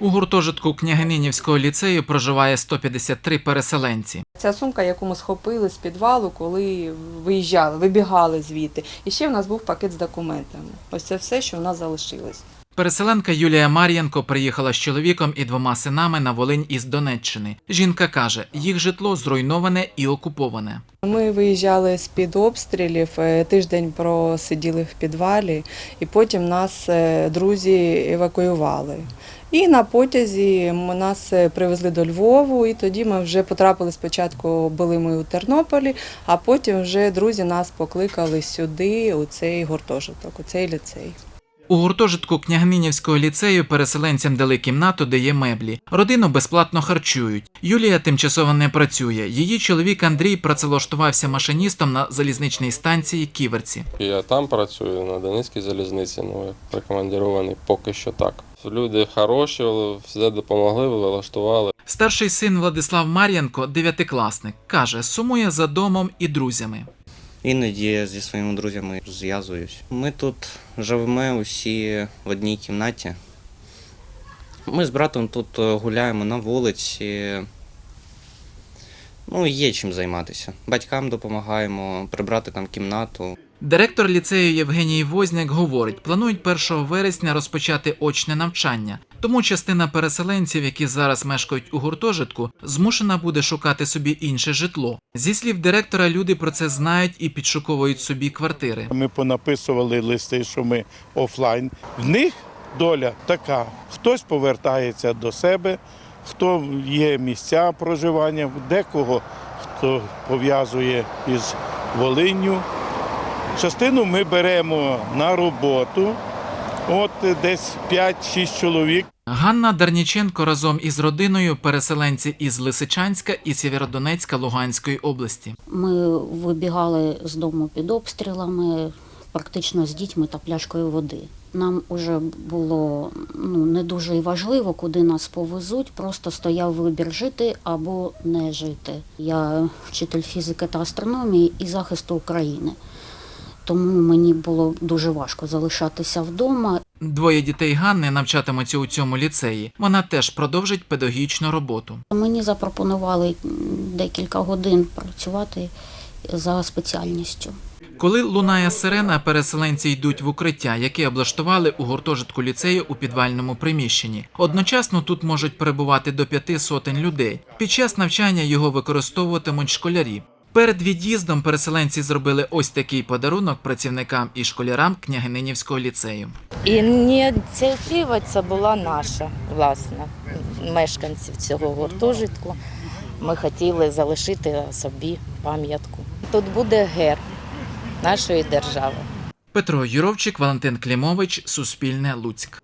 У гуртожитку княгининівського ліцею проживає 153 переселенці. Ця сумка, яку ми схопили з підвалу, коли виїжджали, вибігали звідти. І ще в нас був пакет з документами. Ось це все, що в нас залишилось. Переселенка Юлія Мар'янко приїхала з чоловіком і двома синами на Волинь із Донеччини. Жінка каже, їх житло зруйноване і окуповане. Ми виїжджали з під обстрілів, е, тиждень просиділи в підвалі, і потім нас е, друзі евакуювали. І на потязі м- нас е, привезли до Львову, і тоді ми вже потрапили спочатку, були ми у Тернополі, а потім вже друзі нас покликали сюди, у цей гуртожиток, у цей ліцей. У гуртожитку княгининівського ліцею переселенцям дали кімнату, де є меблі. Родину безплатно харчують. Юлія тимчасово не працює. Її чоловік Андрій працевлаштувався машиністом на залізничній станції Ківерці. Я там працюю на Донецькій залізниці, ну прикомандірований поки що так. Люди хороші, все допомогли, влаштували. Старший син Владислав Мар'янко, дев'ятикласник, каже, сумує за домом і друзями. Іноді зі своїми друзями зв'язуюсь. Ми тут живемо усі в одній кімнаті. Ми з братом тут е, гуляємо на вулиці. Ну, є чим займатися. Батькам допомагаємо прибрати там кімнату. Директор ліцею Євгеній Возняк говорить, планують 1 вересня розпочати очне навчання. Тому частина переселенців, які зараз мешкають у гуртожитку, змушена буде шукати собі інше житло. Зі слів директора, люди про це знають і підшуковують собі квартири. Ми понаписували листи, що ми офлайн. В них доля така: хтось повертається до себе, хто є місця проживання, декого хто пов'язує із Волинню. Частину ми беремо на роботу. От десь 5-6 чоловік. Ганна Дарніченко разом із родиною переселенці із Лисичанська і Сєвєродонецька Луганської області. Ми вибігали з дому під обстрілами, практично з дітьми та пляшкою води. Нам уже було ну, не дуже і важливо, куди нас повезуть. Просто стояв вибір жити або не жити. Я вчитель фізики та астрономії і захисту України. Тому мені було дуже важко залишатися вдома Двоє дітей Ганни навчатимуться у цьому ліцеї. Вона теж продовжить педагогічну роботу. Мені запропонували декілька годин працювати за спеціальністю. Коли лунає сирена, переселенці йдуть в укриття, яке облаштували у гуртожитку ліцею у підвальному приміщенні. Одночасно тут можуть перебувати до п'яти сотень людей. Під час навчання його використовуватимуть школярі. Перед від'їздом переселенці зробили ось такий подарунок працівникам і школярам княгининівського ліцею. Ініціатива ця була наша, власна, мешканців цього гуртожитку. Ми хотіли залишити собі пам'ятку. Тут буде герб нашої держави. Петро Юровчик, Валентин Клімович, Суспільне Луцьк.